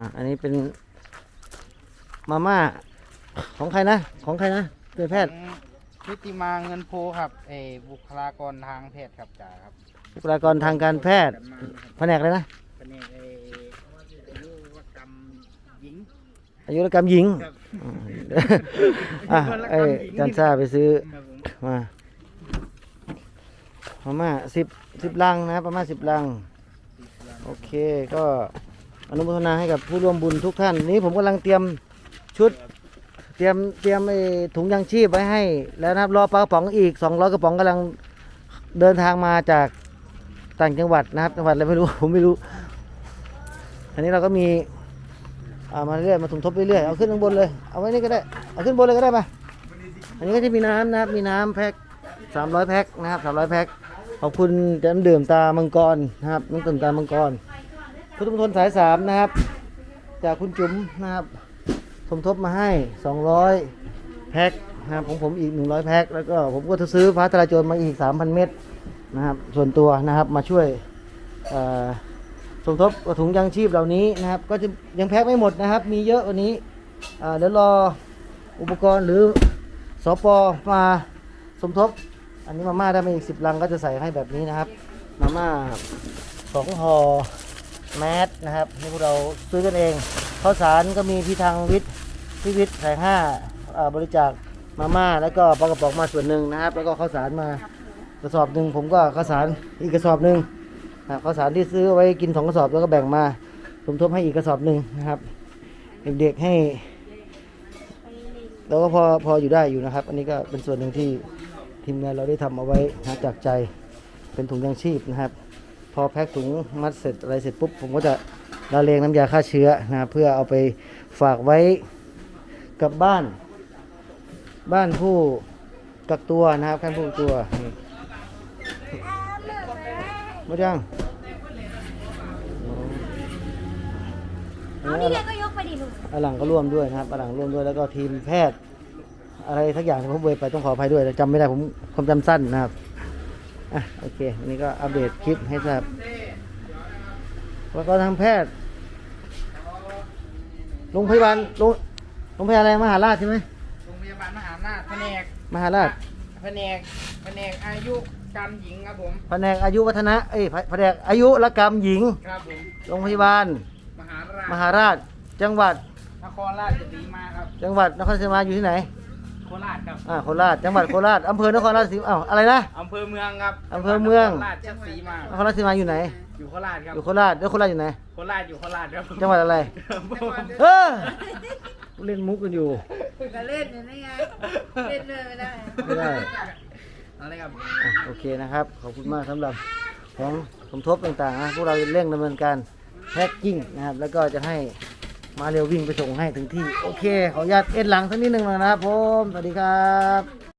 อะอันนี้เป็นมาม่าของใครนะ ของใครนะเตือนแพทย์ชุติมาเงินโพครับเออบุคลากรทางแพทย์ครับจ่าครับบุคลากรทางการแพทย์แผนกเลยนะเป็นเอออายุรกรรมหญิงอายุรกรรมหญิงครับอะเอ้ยจันซ่าไปซื้อครับผมมามาม่าสิบสิบลังนะครับประมาณสิบลัง โอเคก็ อนุโมทนาให้กับผู้ร่วมบุญทุกท่าน นี้ผมกำลังเตรียมชุด เตรียมเตรียมไอ้ถุงยางชีพไว้ให้ แล้วนะครับรอปลากระป๋องอีก200กระป๋องกำลังเดินทางมาจากต่างจังหวัดนะครับจังหวัดอะไรไม่รู้ ผมไม่รู้ อันนี้เราก็มีเอามาเรื่อยมาสมทบเรื่อยๆเอาขึ้นข้างบนเลยเอาไว้นี่ก็ได้เอาขึ้นบนเลยก็ได้ปะอันนี้ก็จะมีน้ำนะครับมีน้ำแพ็ค300 แพ็คนะครับ300 แพ็คขอบคุณน้ำดื่มตามังกรนะครับน้ำดื่มตามังกร พุทธมณฑลสายสามนะครับ จากคุณจุ๋มนะครับ สมทบมาให้ 200 แพ็คนะครับของผมอีก 100 แพ็คแล้วก็ผมก็จะซื้อฟ้าทลายโจรมาอีก 3,000 เม็ดนะครับ ส่วนตัวนะครับมาช่วยสมทบกระถุงยังชีพเหล่านี้นะครับ ก็จะยังแพ็คไม่หมดนะครับ มีเยอะวันนี้อ่าเดี๋ยวรออุปกรณ์หรือสปอมาสมทบ อันนี้มาม่าได้มาอีก10ลังก็จะใส่ให้แบบนี้นะครับ มาม่าสองห่อ แมสนะครับที่พวกเราซื้อกันเองข้าวสารก็มีพี่ทางวิทย์พี่วิทย์ใส่ห้าบริจาคมาม่าแล้วก็ปลากระป๋องมาส่วนหนึ่งนะครับ แล้วก็ข้าวสารมากระสอบหนึ่งผมก็ข้าวสารอีกกระสอบหนึ่งข้าวสารที่ซื้อไว้กินสองกระสอบแล้วก็แบ่งมาสมทบให้อีกกระสอบหนึ่งนะครับเด็กๆให้เราก็พอพออยู่ได้อยู่นะครับ อันนี้ก็เป็นส่วนหนึ่งที่ทีมงานเราได้ทำเอาไว้นะจากใจเป็นถุงยางชีพนะครับ อแพ็คถุงมัดเสร็จอะไรเสร็จปุ๊บผมก็จะละเลงน้ำยาฆ่าเชื้อนะครับเพื่อเอาไปฝากไว้กับบ้าน บ้านผู้กักตัวนะครับท่านผู้กักตัวนี่หมดยังเอานี่เลยก็ยกไปดิลูกอาหลังก็ร่วมด้วยนะครับอาหลังร่วมด้วยแล้วก็ทีมแพทย์ อะไรทักอย่างที่ผมเบยไปต้องขออภัยด้วยจำไม่ได้ผมความจำสั้นนะครับ อะโอเคอันนี้ก็อัปเดตคลิปให้ทราบแล้วก็ทางแพทย์โรงพยาบาลโรงโรงพยาบาลอะไรมหาราชใช่ไหมโรงพยาบาลมหาอำนาจแผนกมหาราชแผนกแผนกอายุกรรมหญิงครับผมแผนกอายุวัฒนะเอ้ยแผนกอายุรกรรมหญิงครับผมโรงพยาบาล มหาราชมหาราช จังหวัดนครราชสีมาครับจังหวัดนครราชสีมาอยู่ที่ไหน โคราชครับอ่าโคราชจังหวัดโคราชอำเภอนครราชสีมาอ้าวอะไรนะ อำเภอเมืองครับอำเภอเมืองโคราชสีมานครราชสีมาอยู่ไหน อยู่โคราชครับอยู่โคราชแล้วโคราชอยู่ไหน โคราชอยู่โคราชครับจังหวัดอะไรเออเล่นมุกกันอยู่ ก็เล่นอยู่นี่ไงเล่นเลยไม่ได้ ไม่ได้อะไรครับ อะโอเคนะครับ ขอบคุณมากสำหรับของสมทบต่างๆนะพวกเราเร่งดำเนินการแพ็กกิ้งนะครับ แล้วก็จะให้ มาเร็ววิ่งไปส่งให้ถึงที่ โอเค ขออนุญาตเอ็นหลังสักนิดหนึ่งนะครับผม สวัสดีครับ